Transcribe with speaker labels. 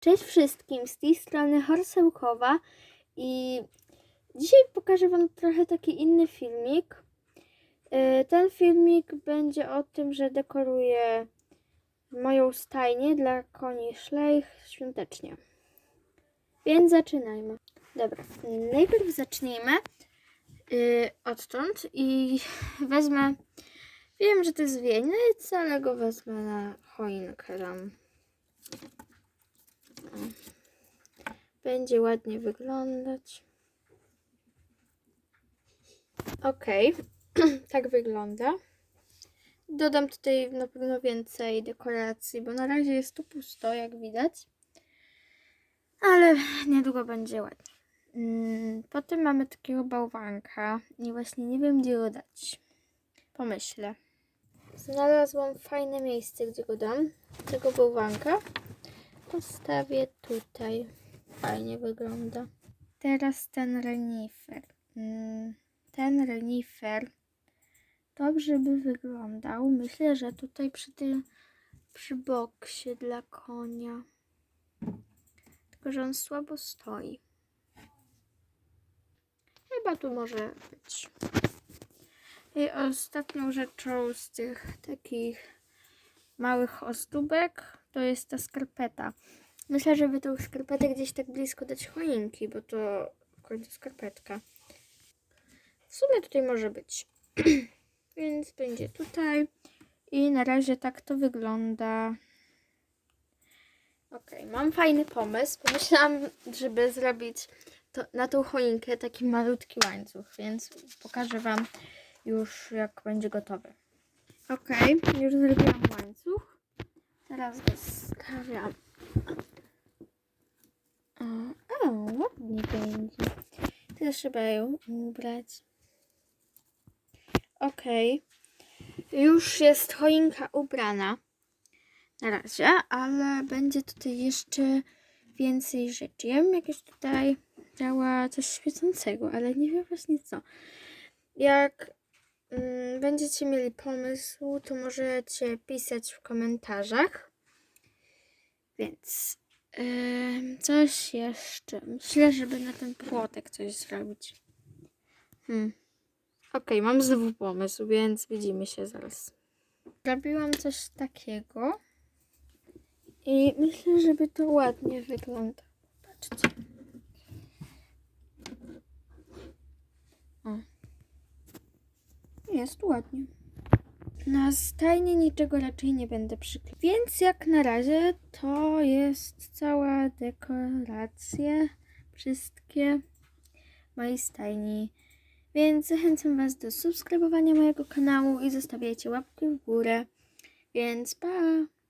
Speaker 1: Cześć wszystkim, z tej strony Horsełkowa i dzisiaj pokażę Wam trochę taki inny filmik. Yy, Ten filmik będzie o tym, że dekoruję moją stajnię dla koni szlejch świątecznie. Więc zaczynajmy. Dobra, najpierw zacznijmy yy, odtąd i wezmę, wiem, że to jest wieniec, ale go wezmę na choinkę tam. Będzie ładnie wyglądać. Ok, tak wygląda. Dodam tutaj na pewno więcej dekoracji, bo na razie jest tu pusto, jak widać. Ale niedługo będzie ładnie. Mm, Potem mamy takiego bałwanka i właśnie nie wiem, gdzie go dać. Pomyślę. Znalazłam fajne miejsce, gdzie go dam. Tego bałwanka postawię tutaj. Fajnie wygląda. Teraz ten renifer. Mm, Ten renifer dobrze by wyglądał. Myślę, że tutaj przy tym przy boksie dla konia. Tylko, że on słabo stoi. Chyba tu może być. I ostatnią rzeczą z tych takich małych ozdóbek to jest ta skarpeta. Myślę, żeby tą skarpetę gdzieś tak blisko dać choinki, bo to w końcu skarpetka. W sumie tutaj może być. Więc będzie tutaj. I na razie tak to wygląda. Ok, mam fajny pomysł. Pomyślałam, żeby zrobić to, na tą choinkę taki malutki łańcuch, więc pokażę Wam już jak będzie gotowy. Ok, już zrobiłam łańcuch. Teraz go stawiam. O, o, ładnie będzie. Teraz trzeba ją ubrać. Ok. Już jest choinka ubrana. Na razie, ale będzie tutaj jeszcze więcej rzeczy. Ja bym jakieś tutaj dała coś świecącego, ale nie wiem właśnie co. Jak mm, będziecie mieli pomysł, to możecie pisać w komentarzach. Więc Coś jeszcze. Myślę, żeby na ten płotek coś zrobić. Hmm. Okej, mam znowu pomysł, więc widzimy się zaraz. Zrobiłam coś takiego. I myślę, żeby to ładnie wygląda. Patrzcie. O. Jest ładnie. Na stajnie niczego raczej nie będę przyklejać. Więc jak na razie to jest cała dekoracja. Wszystkie mojej stajni. Więc zachęcam Was do subskrybowania mojego kanału i zostawiajcie łapki w górę. Więc pa!